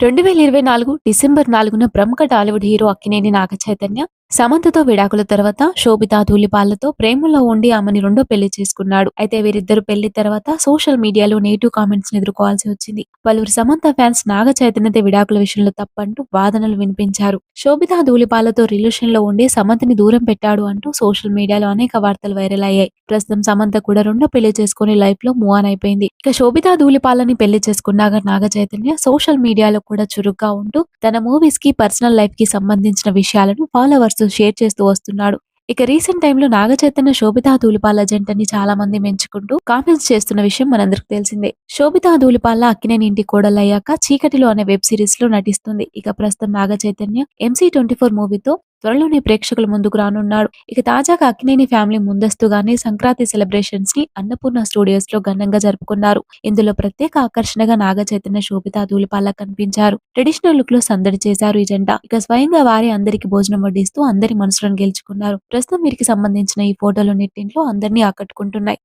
రెండు వేల ఇరవై నాలుగు డిసెంబర్ నాలుగున ప్రముఖ టాలీవుడ్ హీరో అక్కినేని నాగ చైతన్య సమంతతో విడాకుల తర్వాత శోభిత ధూళిపాలతో ప్రేమలో ఉండి ఆమెని రెండో పెళ్ళి చేసుకున్నాడు. అయితే వీరిద్దరు పెళ్ళి తర్వాత సోషల్ మీడియాలో నెగిటివ్ కామెంట్స్ ఎదుర్కోవాల్సి వచ్చింది. పలువురు సమంత ఫ్యాన్స్ నాగ చైతన్యత విడాకుల విషయంలో తప్పంటూ వాదనలు వినిపించారు. శోభిత ధూళిపాలతో రిలేషన్లో ఉండే సమంతని దూరం పెట్టాడు అంటూ సోషల్ మీడియాలో అనేక వార్తలు వైరల్ అయ్యాయి. ప్రస్తుతం సమంత కూడా రెండో పెళ్ళి చేసుకుని లైఫ్లో మూవ్ ఆన్ అయిపోయింది. ఇక శోభిత ధూళిపాలని పెళ్ళి చేసుకున్నాక నాగ చైతన్య సోషల్ మీడియాలో కూడా చురుగ్గా ఉంటూ తన మూవీస్కి పర్సనల్ లైఫ్కి సంబంధించిన విషయాలను ఫాలోవర్స్ షేర్ చేస్తూ వస్తున్నాడు. ఇక రీసెంట్ టైంలో నాగ చైతన్య శోభితా ధూలిపాల జంటని చాలా మంది మెంచుకుంటూ కామెంట్స్ చేస్తున్న విషయం మనందరికి తెలిసిందే. శోభితా ధూలిపాల అక్కినేని ఇంటి కోడలయ్యాక చీకటిలో అనే వెబ్ సిరీస్లో నటిస్తుంది. ఇక ప్రస్తుతం Naga Chaitanya MC twenty four మూవీతో త్వరలోనే ప్రేక్షకుల ముందుకు రానున్నాడు. ఇక తాజాగా అక్కినేని ఫ్యామిలీ ముందస్తుగానే సంక్రాంతి సెలబ్రేషన్స్ని అన్నపూర్ణ స్టూడియోస్లో ఘనంగా జరుపుకున్నారు. ఇందులో ప్రత్యేక ఆకర్షణగా నాగ చైతన్య శోభిత ధూళిపాల కనిపించారు. ట్రెడిషనల్ లుక్లో సందడి చేశారు ఈ జంట. ఇక స్వయంగా వారే అందరికి భోజనం వడ్డిస్తూ అందరి మనసులను గెలుచుకున్నారు. ప్రస్తుతం వీరికి సంబంధించిన ఈ ఫోటోలు నెట్టింట్లో అందరినీ ఆకట్టుకుంటున్నాయి.